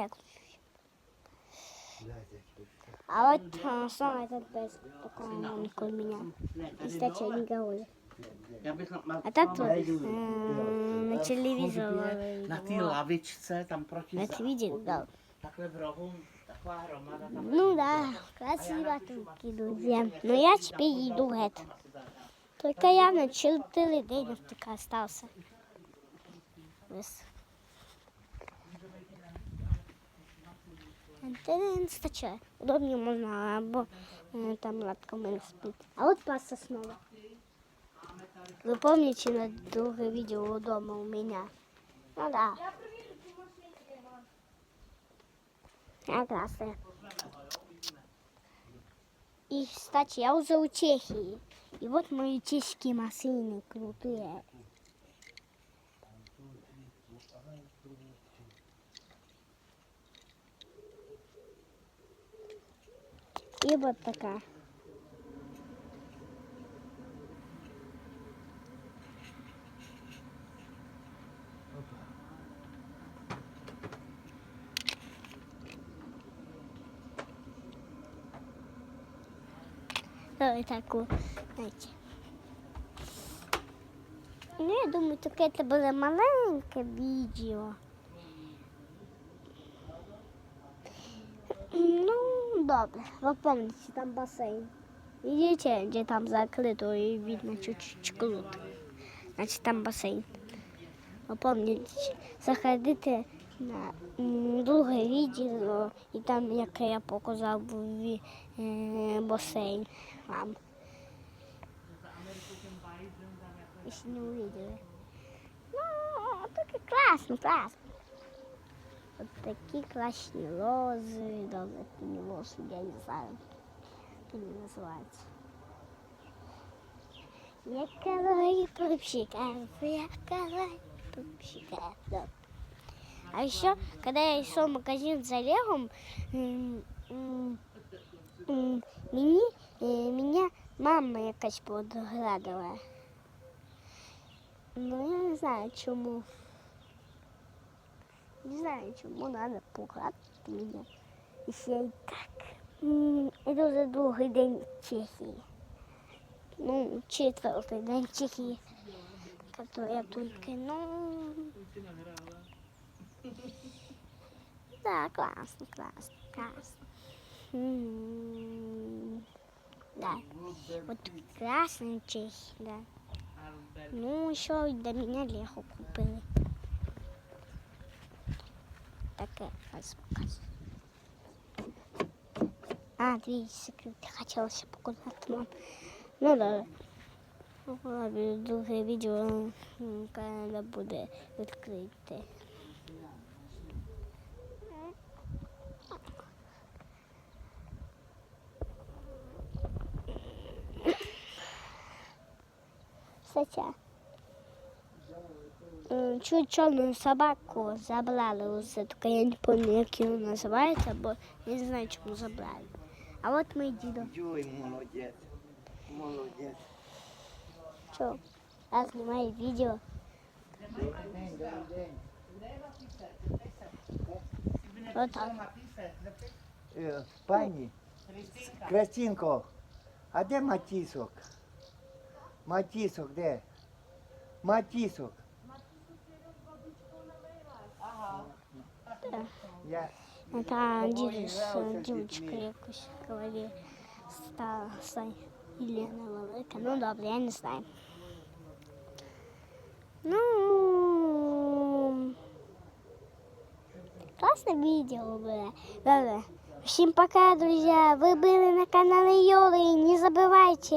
Кручусь? А вот а, сам этот без такого маленького меня. И стача не говорит. Na, А вот м, на телевизор na té lavičce tam proti на za- телевизор дал. takhle v rohu, taková hromada tam. Ну да, красиво тут друзья. Но я теперь иду это. Только я на четыре дня только остался. Антенна стача. Удобнее можно, або э, там лапка у меня спит. А вот паса снова. Вы помните на другое видео дома у меня? Ну да. Прекрасно. И, кстати, я уже у Чехии. И вот мои чешские машины крутые. И вот такая. Ой, такую, знаете. Ну, я думаю, только это было маленькое видео. Ну, добре. Вапенці там басейн. Видите, дітей, де там закрито і видно чуть-чуть круто. Значить там басейн. Помніть, заходите на друге відео і там, яке я показав, був е, басейн вам. Якщо не увидели. Ну, таке класно, класно. Вот такие классные розы, даже не лозы, я не знаю, как они называются. Я король пупщика, я король пупщика, да. А еще, когда я шел в магазин за Левом, м, м, м, мені, е, меня мама якась подградила. Ну, я не знаю, чому. Не знаю, чому надо погладити мене. І ще й так. М, Це вже другий день в Чехії. Ну, четвертий день в Чехії. Который я только, ну... Да, классно, классно, классно. М, Да, вот классный Чехия, да. Ну, еще и для меня Леху купили. Такая раз показываю. А, две секреты. Хотела еще показать вам. Ну да. Друге відео коли буде відкрите. Кстати, м, чуть чорну собаку забрали уже, только я не помню, як його називається, бо я не знаю, чому забрали. А от мій дідо. Ой, молодець. Молодець. Що? Я знімаю відео. Добрий день, добрий день. Отак. Е, Пані, Крастінко, а де Матісок? Матісок, де? Матісок. Я Та дід з дівчинкою якось говорив, стала стань Єлена Велика. Ну добре, я не знаю. Ну класне відео було. Добре. Всім пока, друзі. Ви були на каналі Йоли. Не забувайте.